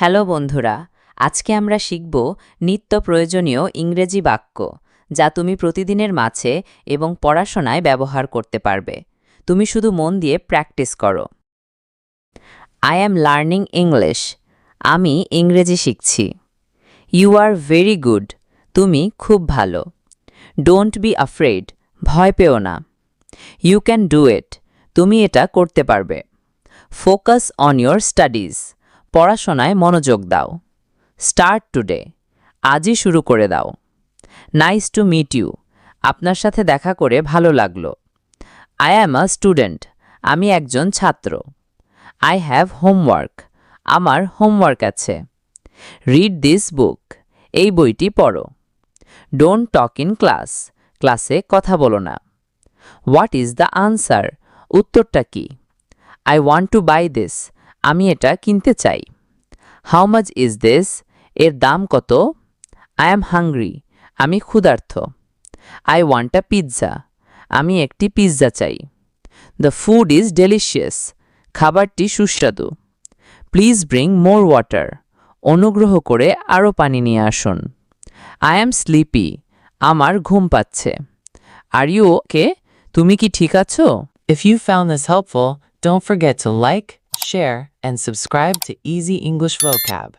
Hello বন্ধুরা, আজকে আমরা শিখব নিত্য প্রয়োজনীয় ইংরেজি বাক্য, যা তুমি প্রতিদিনের মাঝে এবং পড়াশোনায় ব্যবহার করতে পারবে। তুমি শুধু মন দিয়ে প্র্যাকটিস করো। আই অ্যাম লার্নিং ইংলিশ আমি ইংরেজি শিখছি। ইউ আর ভেরি গুড তুমি খুব ভালো। ডোন্ট বি আফ্রেড ভয় পেও না। ইউ ক্যান ডু ইট তুমি এটা করতে পারবে। ফোকাস অন ইয়োর স্টাডিজ পড়াশোনায় মনোযোগ দাও। স্টার্ট টুডে আজই শুরু করে দাও। নাইস টু মিট ইউ আপনার সাথে দেখা করে ভালো লাগল। আই অ্যাম আ স্টুডেন্ট আমি একজন ছাত্র। আই হ্যাভ হোমওয়ার্ক আমার হোমওয়ার্ক আছে। রিড দিস বুক এই বইটি পড়ো। ডোন্ট টক ইন ক্লাস ক্লাসে কথা বলো না। হোয়াট ইজ দ্য আনসার উত্তরটা কি? I want to buy this আমি এটা কিনতে চাই। হাউ মাচ ইজ দিস এর দাম কত? আই অ্যাম হাংরি আমি ক্ষুধার্থ আই ওয়ান্ট আ পিৎজা আমি একটি পিৎজা চাই। দ্য ফুড ইজ ডেলিশিয়াস খাবারটি সুস্বাদু। প্লিজ ব্রিং মোর ওয়াটার অনুগ্রহ করে আরও পানি নিয়ে আসুন। আই অ্যাম স্লিপি আমার ঘুম পাচ্ছে। আর ইউ ওকে তুমি কি ঠিক আছো? If you found this helpful, don't forget to like, share, and subscribe to Easy English Vocab.